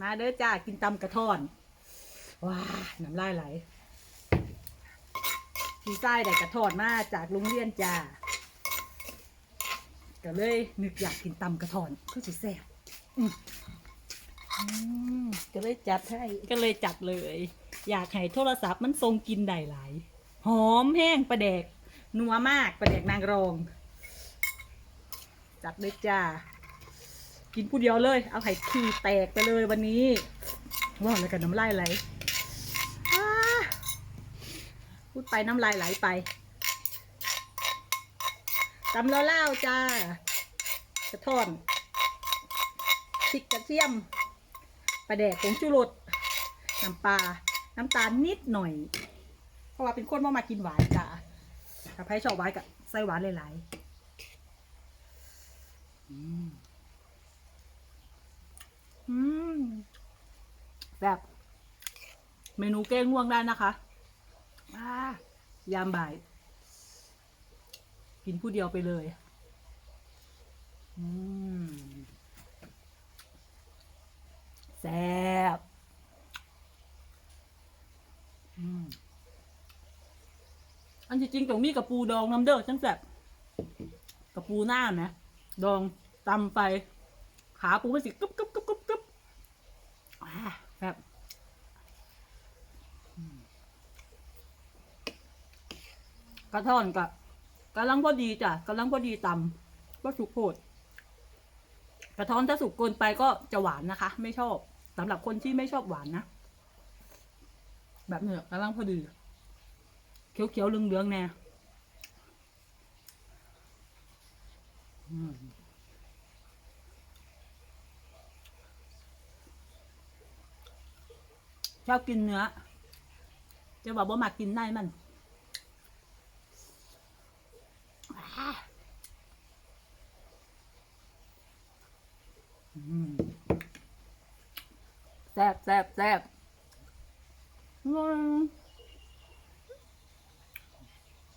มาเด้อจ้ากินตำกระท่อน ว้าน้ำลายไหลพี่ไส้ได้กระท่อนมาจากโรงเรียนจ้าก็เลยนึกอยากกินตำกระท่อนก็จะแซ่บอืมอืมก็เลยจัดให้ก็เลยจัดเลย อยากให้โทรศัพท์มันทรงกินได้หลาย หอมแห้งประแดกนัวมากประแดกนางรอง จัดเลยจ้า กินผู้เดียวเลย เอาไข่ขี้แตกไปเลยวันนี้ว้าวแล้วกันน้ำลายไหลพูดไปน้ำลายไหลไปตำแล้วเล่าวจ้ากระท่อนพริกกระเทียมปลาแดกผงชูรสน้ำปลา น้ำตาลนิดหน่อย เพราะว่าเป็นคนว่ามากินหวานจ้ะถ้าใครชอบหวานกับใส่หวานหลายๆอืม อืม แบบเมนูแก้ง่วงได้นะคะายามบ่าย กินผู้เดียวไปเลยแซ่บอันที่จริงตรงนี้กับปูดองน้ำเด้อจังแซ่บกับปูหน้านะ ดองตำไป ขาปูมันสิกึบกึบ แบบกระท่อนกับกำลังพอดีจ้ะกำลังพอดีตำก็สุกโพดกระท้อนถ้าสุกเกินไปก็จะหวานนะคะ ไม่ชอบสำหรับคนที่ไม่ชอบหวานนะ แบบเนี้ยกำลังพอดี เขียวๆเหลืองๆแน่อืม ชอบกินเนื้อ จะบอกว่ามากินได้มันแซ่บแซ่บแซ่บอืม